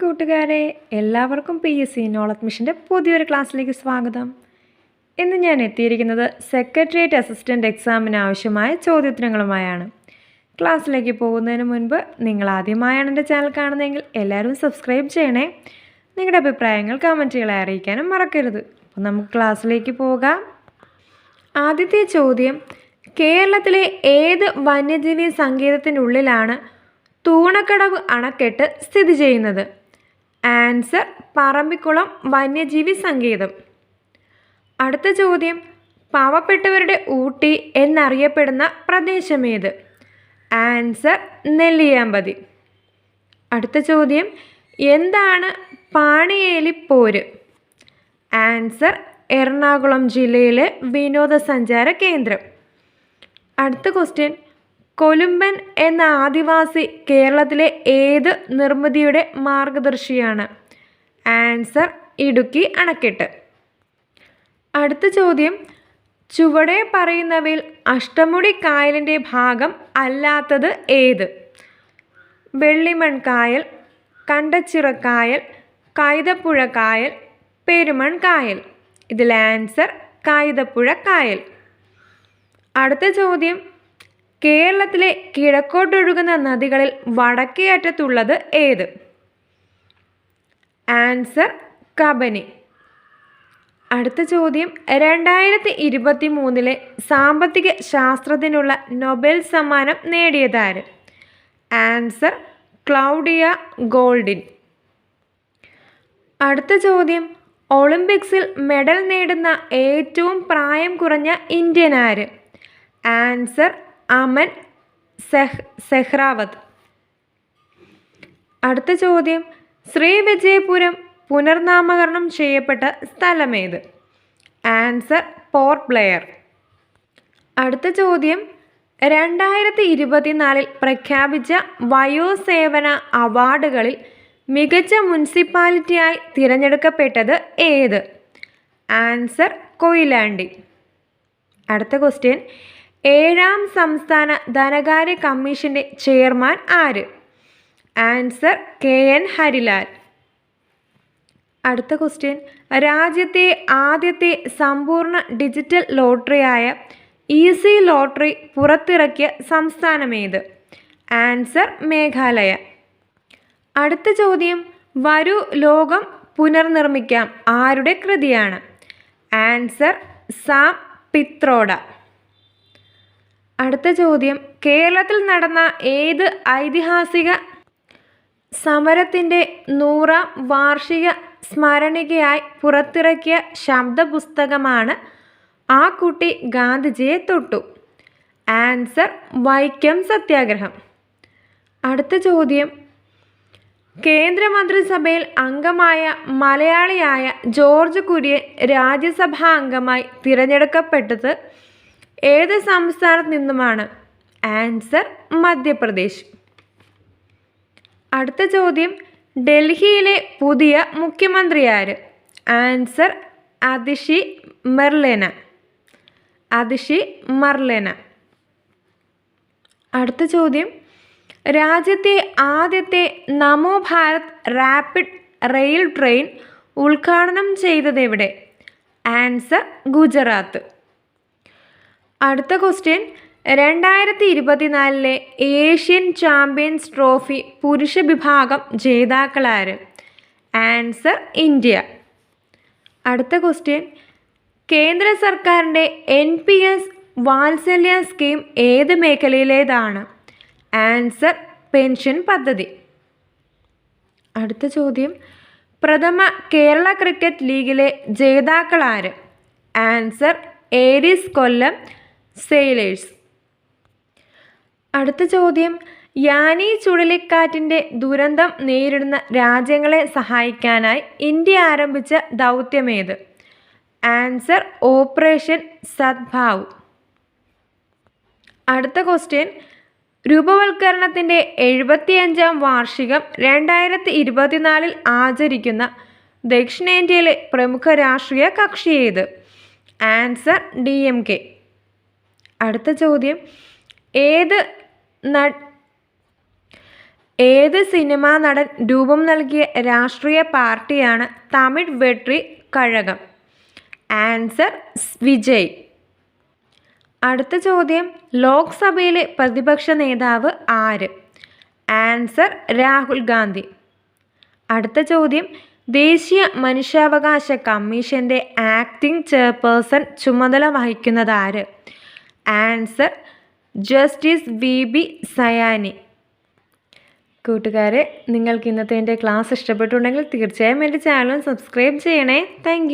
കൂട്ടുകാരെ എല്ലാവർക്കും P S C knowledge മിഷന്റെ പുതിയൊരു ക്ലാസ്സിലേക്ക് സ്വാഗതം. ഇന്ന് ഞാൻ എത്തിയിരിക്കുന്നത് സെക്രട്ടേറിയറ്റ് അസിസ്റ്റന്റ് എക്സാമിന് ആവശ്യമായ ചോദ്യോത്തരങ്ങളുമായാണ്. ക്ലാസ്സിലേക്ക് പോകുന്നതിന് മുൻപ് നിങ്ങൾ ആദ്യമായാണ് എന്റെ ചാനൽ കാണുന്നതെങ്കിൽ എല്ലാവരും സബ്സ്ക്രൈബ് ചെയ്യണേ. നിങ്ങളുടെ അഭിപ്രായങ്ങൾ കമന്റുകളെ അറിയിക്കാനും മറക്കരുത്. അപ്പോൾ നമുക്ക് ക്ലാസ്സിലേക്ക് പോകാം. ആദ്യത്തെ ചോദ്യം കേരളത്തിലെ ഏത് വന്യജീവി സങ്കേതത്തിനുള്ളിലാണ് തൂണക്കടവ് അണക്കെട്ട് സ്ഥിതി ചെയ്യുന്നത്? ആൻസർ പറമ്പിക്കുളം വന്യജീവി സങ്കേതം. അടുത്ത ചോദ്യം പാവപ്പെട്ടവരുടെ ഊട്ടി എന്നറിയപ്പെടുന്ന പ്രദേശമേത്? ആൻസർ നെല്ലിയാമ്പതി. അടുത്ത ചോദ്യം എന്താണ് പാണിയേലിപ്പോര് ആൻസർ എറണാകുളം ജില്ലയിലെ വിനോദസഞ്ചാര കേന്ദ്രം. അടുത്ത ക്വസ്റ്റ്യൻ കൊലുമ്പൻ എന്ന ആദിവാസി കേരളത്തിലെ ഏത് നിർമ്മിതിയുടെ മാർഗദർശിയാണ് ആൻസർ ഇടുക്കി അണക്കെട്ട്. അടുത്ത ചോദ്യം. ചുവടെ പറയുന്നവയിൽ അഷ്ടമുടി കായലിന്റെ ഭാഗം അല്ലാത്തത് ഏത്? വെള്ളിമൺ കായൽ കണ്ടച്ചിറക്കായൽ കൈതപ്പുഴ കായൽ പെരുമൺ കായൽ. ഇതിൽ ആൻസർ കൈതപ്പുഴ കായൽ. അടുത്ത ചോദ്യം. കേരളത്തിലെ കിഴക്കോട്ടൊഴുകുന്ന നദികളിൽ വടക്കേ അറ്റത്തുള്ളത് ഏത്? ആൻസർ കബനി. അടുത്ത ചോദ്യം. രണ്ടായിരത്തി ഇരുപത്തി മൂന്നിലെ സാമ്പത്തിക ശാസ്ത്രത്തിനുള്ള നൊബേൽ സമ്മാനം നേടിയതാര്? Answer Claudia Goldin. അടുത്ത ചോദ്യം. ഒളിമ്പിക്സിൽ മെഡൽ നേടുന്ന ഏറ്റവും പ്രായം കുറഞ്ഞ ഇന്ത്യൻ ആര്? ആൻസർ അമൻ സെഹ് സെഹ്റാവത്ത് അടുത്ത ചോദ്യം ശ്രീ വിജയപുരം പുനർനാമകരണം ചെയ്യപ്പെട്ട സ്ഥലമേത്? Answer port Blair. അടുത്ത ചോദ്യം രണ്ടായിരത്തി ഇരുപത്തിനാലിൽ പ്രഖ്യാപിച്ച വയോസേവന അവാർഡുകളിൽ മികച്ച മുനിസിപ്പാലിറ്റിയായി തിരഞ്ഞെടുക്കപ്പെട്ടത് ഏത്? ആൻസർ കൊയിലാണ്ടി. അടുത്ത ക്വസ്റ്റ്യൻ ഏഴാം സംസ്ഥാന ധനകാര്യ കമ്മീഷന്റെ ചെയർമാൻ ആര്? Answer K N Harilal. അടുത്ത ക്വസ്റ്റ്യൻ. രാജ്യത്തെ ആദ്യത്തെ സമ്പൂർണ ഡിജിറ്റൽ ലോട്ടറിയായ ഇസി ലോട്ടറി പുറത്തിറക്കിയ സംസ്ഥാനമേത്? ആൻസർ മേഘാലയ. അടുത്ത ചോദ്യം. വരൂ ലോകം പുനർനിർമ്മിക്കാം. ആരുടെ കൃതിയാണ്? ആൻസർ സാം പിത്രോഡ അടുത്ത ചോദ്യം. കേരളത്തിൽ നടന്ന ഏത് ഐതിഹാസിക സമരത്തിന്റെ നൂറാം വാർഷിക സ്മരണികയായി പുറത്തിറക്കിയ ശബ്ദപുസ്തകമാണ് ആ കുട്ടി ഗാന്ധിജിയെ തൊട്ടു. ആൻസർ വൈക്കം സത്യാഗ്രഹം. അടുത്ത ചോദ്യം. കേന്ദ്രമന്ത്രിസഭയിൽ അംഗമായ മലയാളിയായ ജോർജ് കുര്യൻ രാജ്യസഭാ അംഗമായി തിരഞ്ഞെടുക്കപ്പെട്ടത് ഏത് സംസ്ഥാനത്ത് നിന്നുമാണ്? ആൻസർ മധ്യപ്രദേശ്. അടുത്ത ചോദ്യം ഡൽഹിയിലെ പുതിയ മുഖ്യമന്ത്രി ആര്? ആൻസർ അതിഷി മെർലേന. അതിഷി മർലേന. അടുത്ത ചോദ്യം രാജ്യത്തെ ആദ്യത്തെ Namo Bharat rapid rail train ഉദ്ഘാടനം ചെയ്തതെവിടെ? ആൻസർ ഗുജറാത്ത്. അടുത്ത ക്വസ്റ്റ്യൻ രണ്ടായിരത്തി ഇരുപത്തിനാലിലെ ഏഷ്യൻ ചാമ്പ്യൻസ് ട്രോഫി പുരുഷ വിഭാഗം ജേതാക്കളാര്? Answer India. അടുത്ത ക്വസ്റ്റ്യൻ കേന്ദ്ര സർക്കാരിന്റെ N P S Vatsalya scheme ഏത് മേഖലയിലേതാണ്? ആൻസർ പെൻഷൻ പദ്ധതി. അടുത്ത ചോദ്യം. പ്രഥമ കേരള ക്രിക്കറ്റ് ലീഗിലെ ജേതാക്കളാര്? ആൻസർ ഏരീസ് കൊല്ലം സെയിലേഴ്സ് അടുത്ത ചോദ്യം യാനി ചുഴലിക്കാറ്റിന്റെ ദുരന്തം നേരിടുന്ന രാജ്യങ്ങളെ സഹായിക്കാനായി ഇന്ത്യ ആരംഭിച്ച ദൗത്യമേത്? ആൻസർ ഓപ്പറേഷൻ സദ്ഭാവ്. അടുത്ത ക്വസ്റ്റ്യൻ രൂപവൽക്കരണത്തിന്റെ എഴുപത്തിയഞ്ചാം വാർഷികം രണ്ടായിരത്തി ഇരുപത്തിനാലിൽ ആചരിക്കുന്ന ദക്ഷിണേന്ത്യയിലെ പ്രമുഖ രാഷ്ട്രീയ കക്ഷി ഏത് ആൻസർ ഡി എം കെ. അടുത്ത ചോദ്യം. ഏത് ഏത് സിനിമാ നടൻ രൂപം നൽകിയ രാഷ്ട്രീയ പാർട്ടിയാണ് തമിഴ് വെട്രി കഴകം? ആൻസർ വിജയ്. അടുത്ത ചോദ്യം. ലോക്സഭയിലെ പ്രതിപക്ഷ നേതാവ് ആര്? ആൻസർ രാഹുൽ ഗാന്ധി. അടുത്ത ചോദ്യം. ദേശീയ മനുഷ്യാവകാശ കമ്മീഷന്റെ ആക്ടിംഗ് ചെയർപേഴ്സൺ ചുമതല വഹിക്കുന്നത് ആര്? Answer justice V B Sayani. കൂട്ടുകാരെ നിങ്ങൾക്ക് ഇന്നത്തെ എന്റെ ക്ലാസ് ഇഷ്ടപ്പെട്ടുണ്ടെങ്കിൽ തീർച്ചയായും എന്റെ ചാനൽ സബ്സ്ക്രൈബ് ചെയ്യണേ. താങ്ക്